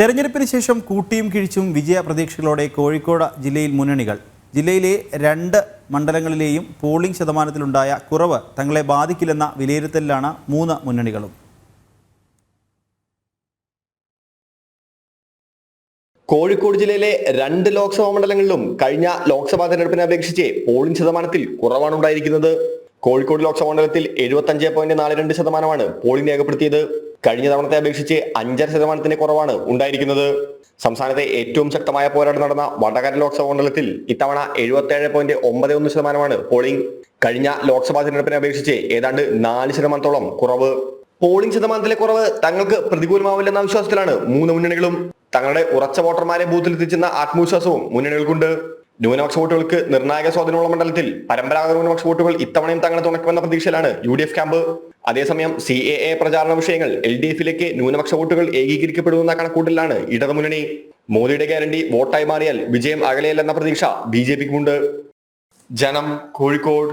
തെരഞ്ഞെടുപ്പിന് ശേഷം കൂട്ടിയും കിഴിച്ചും വിജയ പ്രതീക്ഷകളോടെ കോഴിക്കോട് ജില്ലയിൽ മുന്നണികൾ. ജില്ലയിലെ രണ്ട് മണ്ഡലങ്ങളിലെയും പോളിംഗ് ശതമാനത്തിലുണ്ടായ കുറവ് തങ്ങളെ ബാധിക്കില്ലെന്ന വിലയിരുത്തലിലാണ് മൂന്ന് മുന്നണികളും. കോഴിക്കോട് ജില്ലയിലെ രണ്ട് ലോക്സഭാ മണ്ഡലങ്ങളിലും കഴിഞ്ഞ ലോക്സഭാ തെരഞ്ഞെടുപ്പിനെ അപേക്ഷിച്ച് പോളിംഗ് ശതമാനത്തിൽ കുറവാണ് ഉണ്ടായിരിക്കുന്നത് കോഴിക്കോട് ലോക്സഭാ മണ്ഡലത്തിൽ എഴുപത്തഞ്ച് പോയിന്റ് നാല് രണ്ട് ശതമാനമാണ് പോളിംഗ് രേഖപ്പെടുത്തിയത്. കഴിഞ്ഞ തവണത്തെ അപേക്ഷിച്ച് അഞ്ചര ശതമാനത്തിന്റെ കുറവാണ് ഉണ്ടായിരിക്കുന്നത്. സംസ്ഥാനത്തെ ഏറ്റവും ശക്തമായ പോരാട്ടം നടന്ന വടകര ലോക്സഭാ മണ്ഡലത്തിൽ ഇത്തവണ എഴുപത്തി പോയിന്റ് ഒമ്പത് ഒന്ന് ശതമാനമാണ് പോളിംഗ്. കഴിഞ്ഞ ലോക്സഭാ തിരഞ്ഞെടുപ്പിനെ അപേക്ഷിച്ച് ഏതാണ്ട് നാല് ശതമാനത്തോളം കുറവ്. പോളിംഗ് ശതമാനത്തിലെ കുറവ് തങ്ങൾക്ക് പ്രതികൂലമാവില്ലെന്ന വിശ്വാസത്തിലാണ് മൂന്ന് മുന്നണികളും. തങ്ങളുടെ ഉറച്ച വോട്ടർമാരെ ബൂത്തിൽ എത്തിച്ചെന്ന ആത്മവിശ്വാസവും മുന്നണികൾക്കുണ്ട്. ന്യൂനപക്ഷ വോട്ടുകൾക്ക് നിർണായക സ്വാധീനമുള്ള മണ്ഡലത്തിൽ പരമ്പരാഗത ന്യൂനപക്ഷ വോട്ടുകൾ ഇത്തവണയും തങ്ങളെ തുണക്കുമെന്ന പ്രതീക്ഷയിലാണ് യു ക്യാമ്പ്. അതേസമയം സി എ എ പ്രചാരണ വിഷയങ്ങൾ എൽ ഡി എഫിലേക്ക് ന്യൂനപക്ഷ വോട്ടുകൾ ഏകീകരിക്കപ്പെടുമെന്ന കണക്കൂട്ടിലാണ് ഇടതുമുന്നണി. മോദിയുടെ ഗ്യാരണ്ടി വോട്ടായി മാറിയാൽ വിജയം അകലെയല്ലെന്ന പ്രതീക്ഷ ബി ജെ പിക്കുമുണ്ട്. ജനം കോഴിക്കോട്.